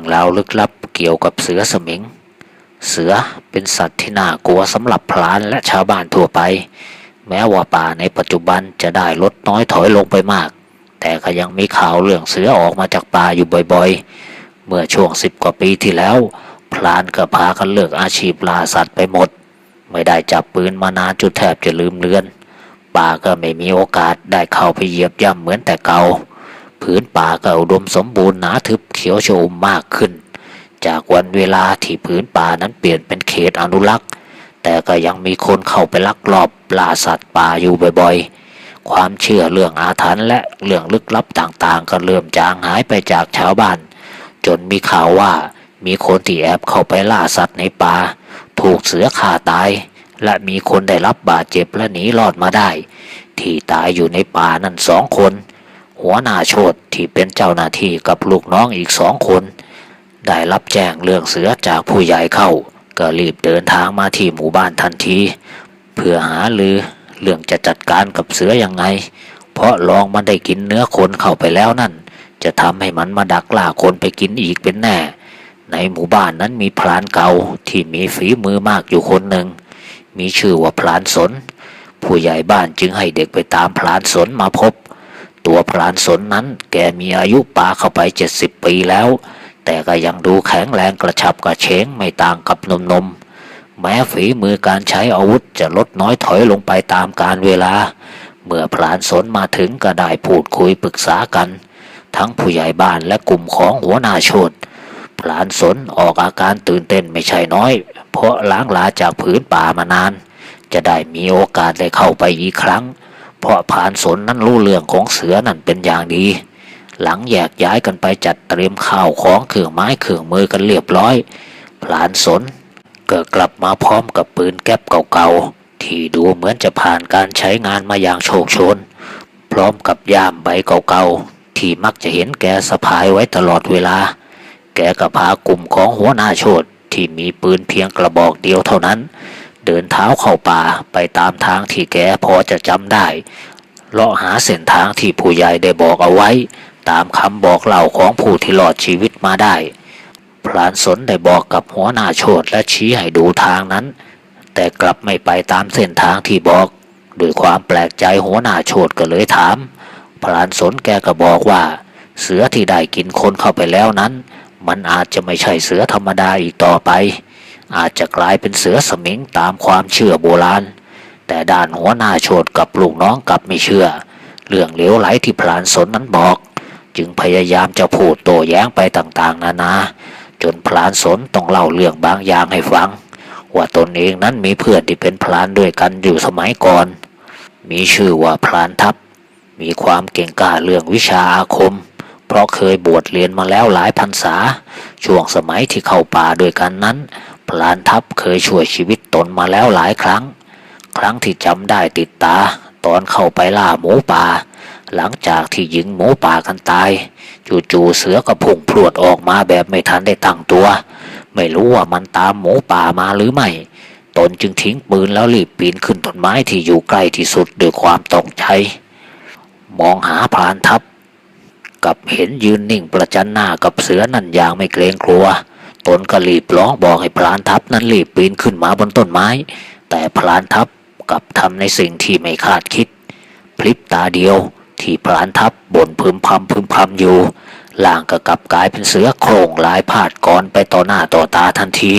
รื่องราวลึกลับเกี่ยวกับเสือสมิง เสือเป็นสัตว์ที่น่ากลัวสำหรับพลานและชาวบ้านทั่วไป แม้ว่าป่าในปัจจุบันจะได้ลดน้อยถอยลงไปมาก แต่ก็ยังมีข่าวเรื่องเสือออกมาจากป่าอยู่บ่อยๆ เมื่อช่วงสิบกว่าปีที่แล้ว พลานก็พากันเลิกอาชีพล่าสัตว์ไปหมด ไม่ได้จับปืนมานานจนแทบจะลืมเลือน ป่าก็ไม่มีโอกาสได้เข้าไปเหยียบย่ำเหมือนแต่เก่า ผืนป่าก็อุดมสมบูรณ์หนาทึบเขียวชอุ่มมากขึ้น จากวันเวลาที่ผืนป่านั้นเปลี่ยนเป็นเขตอนุรักษ์ แต่ก็ยังมีคนเข้าไปลักลอบล่าสัตว์ป่าอยู่บ่อยๆ ความเชื่อเรื่องอาถรรพ์และเรื่องลึกลับต่างๆ ก็เริ่มจางหายไปจากชาวบ้าน จนมีข่าวว่ามีคนที่แอบเข้าไปล่าสัตว์ในป่าถูกเสือฆ่าตาย และมีคนได้รับบาดเจ็บและหนีรอดมาได้ ที่ตายอยู่ในป่านั่นสองคน หัวหน้าโชดที่เป็นเจ้าหน้าที่กับลูกน้องอีกสองคน ได้รับแจ้งเรื่องเสือจากผู้ใหญ่เข้า ก็รีบเดินทางมาที่หมู่บ้านทันที เพื่อหาลือเรื่องจะจัดการกับเสือยังไง เพราะลองมันได้กินเนื้อคนเข้าไปแล้วนั่น จะทำให้มันมาดักล่าคนไปกินอีกเป็นแน่ ในหมู่บ้านนั้นมีพรานเก่าที่มีฝีมือมากอยู่คนหนึ่ง มีชื่อว่าพรานสน ผู้ใหญ่บ้านจึงให้เด็กไปตามพรานสนมาพบ ตัวพรานสนนั้นแกมีอายุปาเข้าไปเจ็ดสิบปีแล้ว แต่ก็ยังดูแข็งแรงกระชับกระเฉงไม่ต่างกับหนมๆแม้ฝีมือการใช้อาวุธจะลดน้อยถอยลงไปตามกาลเวลา เมื่อพรานสนมาถึงก็ได้พูดคุยปรึกษากัน ทั้งผู้ใหญ่บ้านและกลุ่มของหัวหน้าชดพรานสนออกอาการตื่นเต้นไม่ใช่น้อย เพราะล้างลาจากผืนป่ามานาน จะได้มีโอกาสได้เข้าไปอีกครั้ง เพราะพรานสนนั้นรู้เรื่องของเสือนั่นเป็นอย่างดี หลังแยกย้ายกันไปจัดเตรียมข้าวของเครื่องไม้เครื่องมือกันเรียบร้อยพลานสนก็กลับมาพร้อมกับปืนแก๊ปเก่าๆที่ดูเหมือนจะผ่านการใช้งานมาอย่างโชคโชน พร้อมกับย่ามใบเก่าๆที่มักจะเห็นแกสะพายไว้ตลอดเวลา แกก็พากลุ่มของหัวหน้าโชดที่มีปืนเพียงกระบอกเดียวเท่านั้น เดินเท้าเข้าป่าไปตามทางที่แกพอจะจำได้ เลาะหาเส้นทางที่ผู้ใหญ่ได้บอกเอาไว้ ตามคำบอกเล่าของผู้ที่รอดชีวิตมาได้ พลานสนได้บอกกับหัวหน้าโชดและชี้ให้ดูทางนั้น แต่กลับไม่ไปตามเส้นทางที่บอกด้วยความแปลกใจหัวหน้าโชดก็เลยถาม พลานสนแกก็บอกว่า เสือที่ได้กินคนเข้าไปแล้วนั้น มันอาจจะไม่ใช่เสือธรรมดาอีกต่อไป อาจจะกลายเป็นเสือสมิงตามความเชื่อโบราณ แต่ด้านหัวหน้าโชดกับลูกน้องกลับไม่เชื่อ เรื่องเหลวไหลที่พลานสนนั้นบอก จึงพยายามจะพูดโต้แย้งไปต่างๆ นานา จนพลานสนต้องเล่าเรื่องบางอย่างให้ฟัง ว่าตนเองนั้นมีเพื่อนที่เป็นพลานด้วยกันอยู่สมัยก่อน มีชื่อว่าพลานทัพ มีความเก่งกาจเรื่องวิชาอาคมเพราะเคยบวชเรียนมาแล้วหลายพรรษา ช่วงสมัยที่เข้าป่าด้วยกันนั้น พลานทัพเคยช่วยชีวิตตนมาแล้วหลายครั้ง ครั้งที่จำได้ติดตา ตอนเข้าไปล่าหมูป่า หลังจากที่ยิงหมูป่ากันตาย จู่ๆเสือก็พุ่งพรวดออกมาแบบไม่ทันได้ตั้งตัว ไม่รู้ว่ามันตามหมูป่ามาหรือไม่ ตนจึงทิ้งปืนแล้วรีบปีนขึ้นต้นไม้ที่อยู่ใกล้ที่สุดด้วยความตกใจ มองหาพรานทัพกับเห็นยืนนิ่งประจันหน้ากับเสือนั่นอย่างไม่เกรงกลัว ตนก็รีบร้องบอกให้พรานทัพนั้นรีบปีนขึ้นมาบนต้นไม้ แต่พรานทัพกลับทำในสิ่งที่ไม่คาดคิด พลิบตาเดียวที่พรานทัพบ่นพึมพำพึมพำอยู่ล่างก็กลับกลายเป็นเสือโครงลายพาดก่อนไปต่อหน้าต่อตาทันที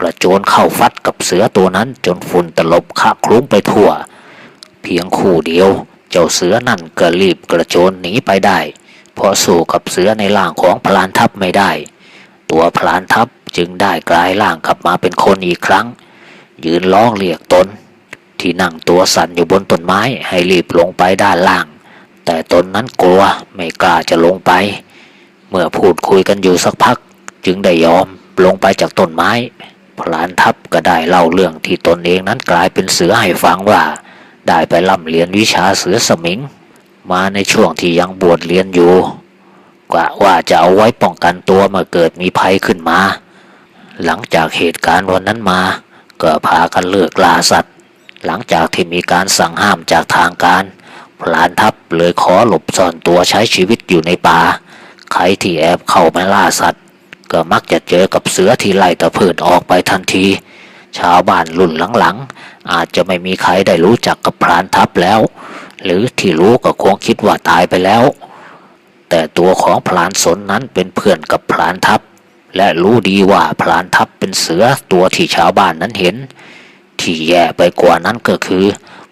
กระโจนเข้าฟัดกับเสือตัวนั้นจนฝุ่นตลบคะคลุ้งไปทั่ว เพียงคู่เดียว เจ้าเสือนั่นก็รีบกระโจนหนีไปได้ เพราะสู้กับเสือในร่างของพลานทัพไม่ได้ ตัวพลานทัพจึงได้กลายร่างกลับมาเป็นคนอีกครั้ง ยืนร้องเรียกตน ที่นั่งตัวสั่นอยู่บนต้นไม้ให้รีบลงไปด้านล่าง แต่ตนนั้นกลัวไม่กล้าจะลงไป เมื่อพูดคุยกันอยู่สักพัก จึงได้ยอมลงไปจากต้นไม้ พลานทัพก็ได้เล่าเรื่องที่ตนเองนั้นกลายเป็นเสือให้ฟังว่า ได้ไปร่ำเรียนวิชาเสือสมิง มาในช่วงที่ยังบวชเรียนอยู่ กะว่าจะเอาไว้ป้องกันตัวเมื่อเกิดมีภัยขึ้นมา หลังจากเหตุการณ์วันนั้นมา ก็พากันเลิกล่าสัตว์ หลังจากที่มีการสั่งห้ามจากทางการ พลานทัพเลยขอหลบซ่อนตัวใช้ชีวิตอยู่ในป่า ใครที่แอบเข้ามาล่าสัตว์ ก็มักจะเจอกับเสือที่ไล่ตะเพิดออกไปทันที ชาวบ้านรุ่นหลังๆ อาจจะไม่มีใครได้รู้จักกับพรานทัพแล้ว หรือที่รู้ก็คงคิดว่าตายไปแล้ว แต่ตัวของพรานสนนั้นเป็นเพื่อนกับพรานทัพ และรู้ดีว่าพรานทัพเป็นเสือตัวที่ชาวบ้านนั้นเห็น ที่แย่ไปกว่านั้นก็คือ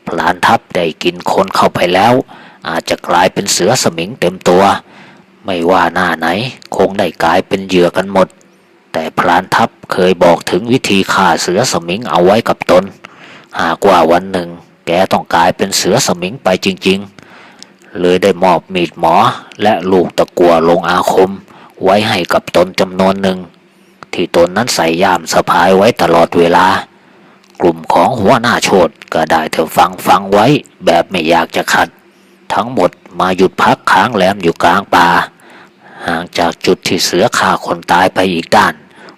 พรานทัพได้กินคนเข้าไปแล้ว อาจจะกลายเป็นเสือสมิงเต็มตัว ไม่ว่าหน้าไหนคงได้กลายเป็นเหยื่อกันหมด แต่พรานทัพเคยบอกถึงวิธีฆ่าเสือสมิงเอาไว้กับตน หากว่าวันหนึ่ง แกต้องกลายเป็นเสือสมิงไปจริง ๆ เลยได้มอบมีดหมอและลูกตะกัวลงอาคม ไว้ให้กับตนจำนวนหนึ่ง ที่ตนนั้นใส่ย่ามสะพายไว้ตลอดเวลา กลุ่มของหัวหน้าโชดก็ได้เธอฟังฟังไว้แบบไม่อยากจะขัด ทั้งหมดมาหยุดพักค้างแรมอยู่กลางป่าห่างจากจุดที่เสือฆ่าคนตายไปอีกด้าน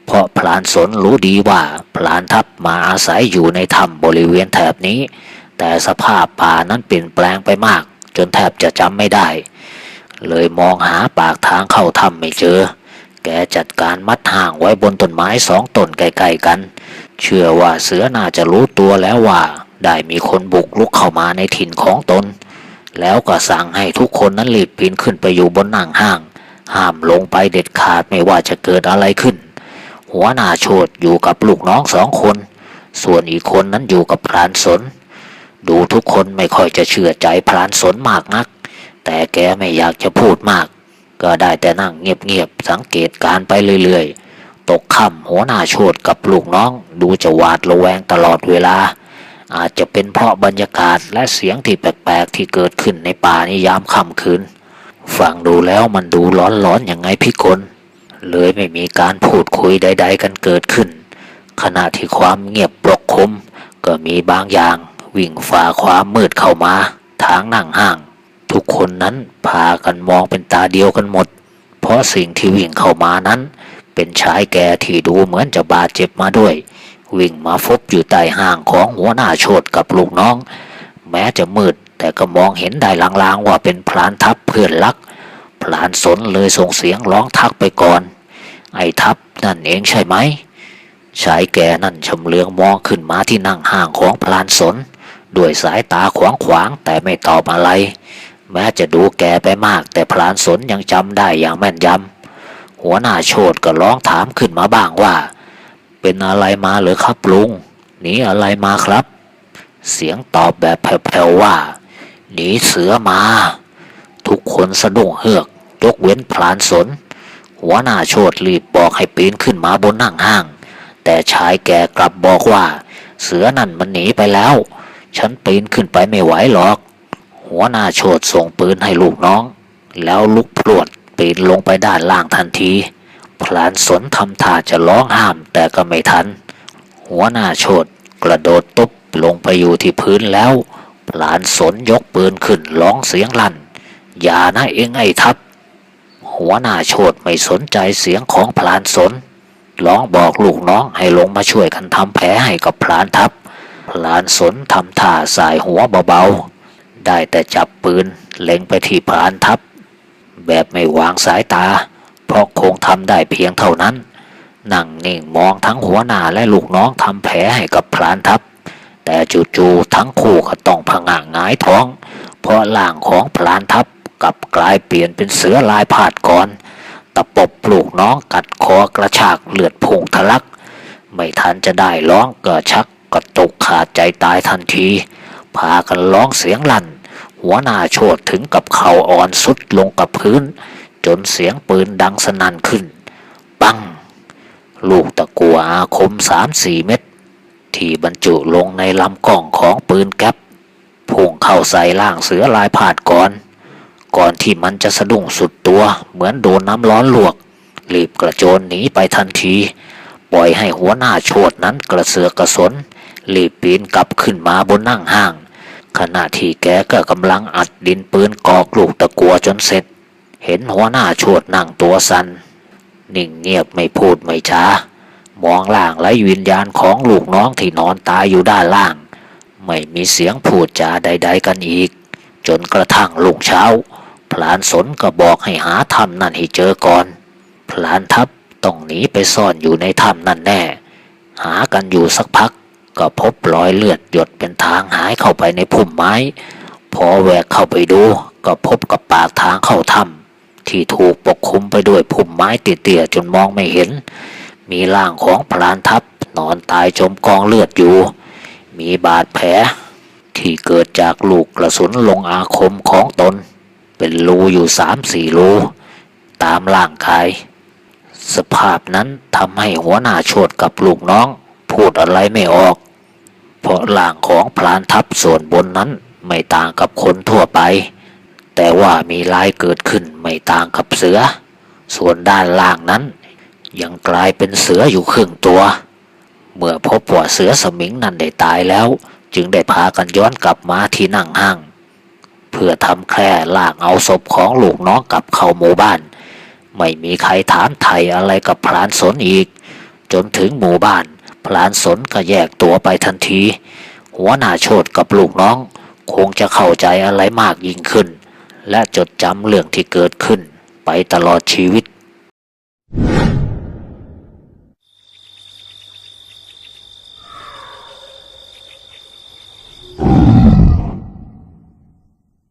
เพราะพลานสนรู้ดีว่าพลานทัพมาอาศัยอยู่ในถ้ำบริเวณแถบนี้ แต่สภาพป่านั้นเปลี่ยนแปลงไปมาก จนแทบจะจำไม่ได้ เลยมองหาปากทางเข้าถ้ำไม่เจอ แกจัดการมัดห่างไว้บนต้นไม้สองต้นใกล้ๆกัน เชื่อว่าเสือน่าจะรู้ตัวแล้วว่า ได้มีคนบุกลุกเข้ามาในถิ่นของตน แล้วก็สั่งให้ทุกคนนั้นรีบปีนขึ้นไปอยู่บนหนังห้าง ห้ามลงไปเด็ดขาดไม่ว่าจะเกิดอะไรขึ้น หัวหน้าโชดอยู่กับลูกน้องสองคน ส่วนอีกคนนั้นอยู่กับพรานสน ดูทุกคนไม่ค่อยจะเชื่อใจพรานสนมากนัก แต่แกไม่อยากจะพูดมาก ก็ได้แต่นั่งเงียบๆสังเกตการไปเรื่อยๆ ตกค่ำหัวหน้าโชดกับลูกน้อง ดูจะหวาดระแวงตลอดเวลา อาจจะเป็นเพราะบรรยากาศและเสียงที่แปลกๆที่เกิดขึ้นในป่านิยามค่ำคืนฟังดูแล้วมันดูร้อนๆอย่างไงพี่กลเลยไม่มีการพูดคุยใด ๆ กันเกิดขึ้น ขณะที่ความเงียบปกคลุมก็มีบางอย่าง วิ่งฝ่าความมืดเข้ามา ทางนั่งห้าง ทุกคนนั้นพากันมองเป็นตาเดียวกันหมด เพราะสิ่งที่วิ่งเข้ามานั้น เป็นชายแก่ที่ดูเหมือนจะบาดเจ็บมาด้วย วิ่งมาฟบอยู่ใต้ห้างของหัวหน้าโชดกับลูกน้อง แม้จะมืดแต่ก็มองเห็นได้ลางๆว่าเป็นพลานทัพเพื่อนรักพลานสนเลยส่งเสียงร้องทักไปก่อน ไอ้ทัพนั่นเองใช่ไหมชายแก่นั่นชำเลืองมองขึ้นมาที่นั่งห้างของพลานสน ด้วยสายตาขวางขวางแต่ไม่ตอบอะไร แม้จะดูแก่ไปมาก แต่พลานสนยังจำได้อย่างแม่นยำหัวหน้าโชดก็ร้องถามขึ้นมาบ้างว่า เป็นอะไรมาหรือครับลุงหนีอะไรมาครับ เสียงตอบแบบแผ่วๆว่าหนีเสือมา ทุกคนสะดุ้งเฮือก ยกเว้นพลานสน หัวหน้าโชดรีบบอกให้ปีนขึ้นมาบนนั่งห้าง แต่ชายแก่กลับบอกว่า เสือนั่นมันหนีไปแล้ว ฉันปีนขึ้นไปไม่ไหวหรอก หัวหน้าโชดส่งปืนให้ลูกน้อง แล้วลุกพรวดปีนลงไปด้านล่างทันที พลานสนทำท่าจะร้องห้ามแต่ก็ไม่ทัน หัวหน้าโชดกระโดดตุบลงไปอยู่ที่พื้นแล้ว พลานสนยกปืนขึ้นร้องเสียงลั่น อย่านะเองไอ้ทัพหัวหน้าโชดไม่สนใจเสียงของพลานสนร้องบอกลูกน้องให้ลงมาช่วยกันทำแผลให้กับพลานทัพ พลานสนทำท่าสายหัวเบาๆ ได้แต่จับปืนเล็งไปที่พลานทัพ แบบไม่วางสายตา เพราะคงทำได้เพียงเท่านั้น นั่งนิ่งมองทั้งหัวหน้าและลูกน้องทำแผลให้กับพลานทัพ แต่จู่ๆทั้งคู่ก็ต้องผงะหงายท้อง เพราะล่างของพลานทัพกลับกลายเปลี่ยนเป็นเสือลายผาดก่อนตะปบลูกน้องกัดคอกระชากเลือดพุ่งทะลัก ไม่ทันจะได้ร้องก็ชัก กระตุกขาดใจตายทันที พากันร้องเสียงลั่น หัวหน้าโชดถึงกับเข่าอ่อนสุดลงกับพื้น จนเสียงปืนดังสนั่นขึ้น ปัง ลูกตะกัวอาคมสามสี่เม็ดที่บรรจุลงในลำกล้องของปืนแก๊ปพุ่งเข้าใส่ล่างเสือลายผาดก่อน ก่อนที่มันจะสะดุ้งสุดตัว เหมือนโดนน้ำร้อนลวกรีบกระโจนหนีไปทันที ปล่อยให้หัวหน้าโชดนั้นกระเสือกกระสน รีบปีนกลับขึ้นมาบนนั่งห้าง ขณะที่แกก็กำลังอัดดินปืนกอกลูกตะกัวจนเสร็จ เห็นหัวหน้าโชดนั่งตัวสัน่นนิ่งเงียบไม่พูดไม่ช้า มองล่างและวิญญาณของลูกน้องที่นอนตายอยู่ด้านล่าง ไม่มีเสียงพูดจาใด ๆ กันอีก จนกระทั่งลุงเช้า พลานสนก็บอกให้หาถ้ำนั่นให้เจอก่อน พลานทัพต้องหนีไปซ่อนอยู่ในถ้ำนั่นแน่ หากันอยู่สักพัก ก็พบรอยเลือดหยดเป็นทางหายเข้าไปในพุ่มไม้ พอแหวกเข้าไปดู ก็พบกับปากทางเข้าถ้ำที่ถูกปกคลุมไปด้วยพุ่มไม้เตี้ยๆจนมองไม่เห็น มีร่างของพรานทัพนอนตายจมกองเลือดอยู่ มีบาดแผล ที่เกิดจากลูกกระสุนลงอาคมของตน เป็นรูอยู่สามสี่รูตามร่างกาย สภาพนั้นทำให้หัวหน้าโชดกับลูกน้อง พูดอะไรไม่ออก เพราะร่างของพรานทัพส่วนบนนั้นไม่ต่างกับคนทั่วไป แต่ว่ามีลายเกิดขึ้นไม่ต่างกับเสือ ส่วนด้านล่างนั้น ยังกลายเป็นเสืออยู่ครึ่งตัว เมื่อพบว่าเสือสมิงนั้นได้ตายแล้ว จึงได้พากันย้อนกลับมาที่นั่งห้าง เพื่อทำแคร่ลากเอาศพของลูกน้องกลับเข้าหมู่บ้าน ไม่มีใครถามไทยอะไรกับพรานสนอีก จนถึงหมู่บ้าน พลานสนก็แยกตัวไปทันที หัวหน้าโชดกับลูกน้อง คงจะเข้าใจอะไรมากยิ่งขึ้น และจดจำเรื่องที่เกิดขึ้นไปตลอดชีวิต